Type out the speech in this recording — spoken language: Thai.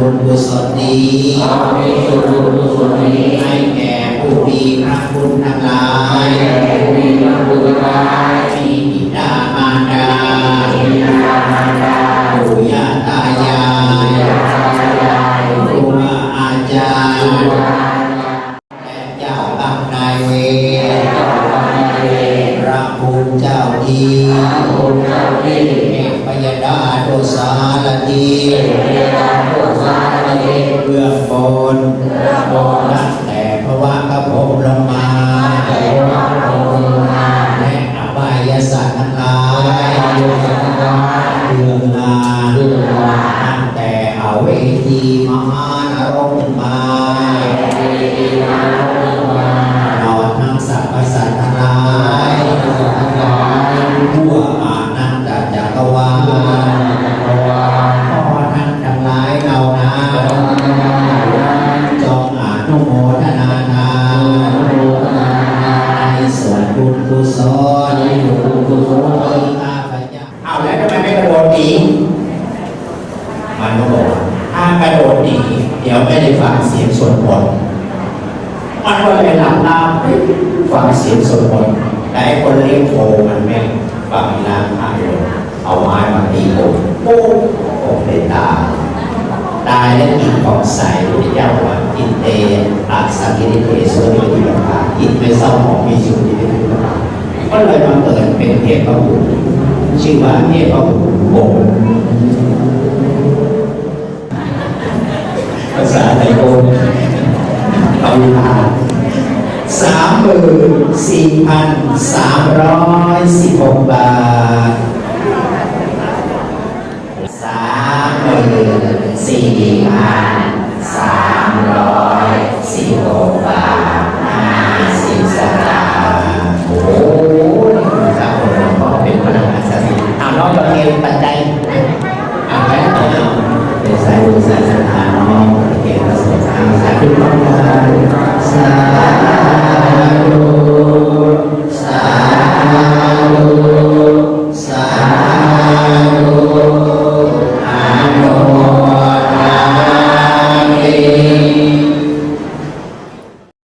บุญกุศลนี้ขอให้ส่วนบุญกุศลนี้ให้แก่ผู้มีพระคุณทั้งหลาย เจ้าที่เอกพยดาโดสารทีเบื้องบนตั้งแต่พระวะกระผมลงมาและอบายสัตว์ทั้งหลายเรื่องงานตั้งแต่เอาเวทีมหานรกมา นุโมทนาทานในส่วนบุญกุศลข้าพเจ้าเอาแล้วทำไมไม่กระโดดหนีมันก็บอกถ้ากระโดดหนีเดี๋ยวไม่ได้ฟังเสียงสวดมนต์มันก็เลยหลับตาฟังเสียงสวดมนต์แต่คนเลี้ยงโคมันแม่งฟังล้างข้างลงเอาไม้มาตีโคโอ้โคเลยตาตายและกินของใสพุทธเจ้าว่ากินเต อาสังกิริเตสวริยภากินไม่เศร้าหมองมีสุขที่เป็นภาก็เลยมาเกิดเป็นเทพบุตรชื่อว่าเทพบุตรโบสถ์ภาษาไทยโบสถ์เอาลาสามหมื่นสี่พันสามร้อยสิบหกบาทสามหมื่นสี่พันสามร้อย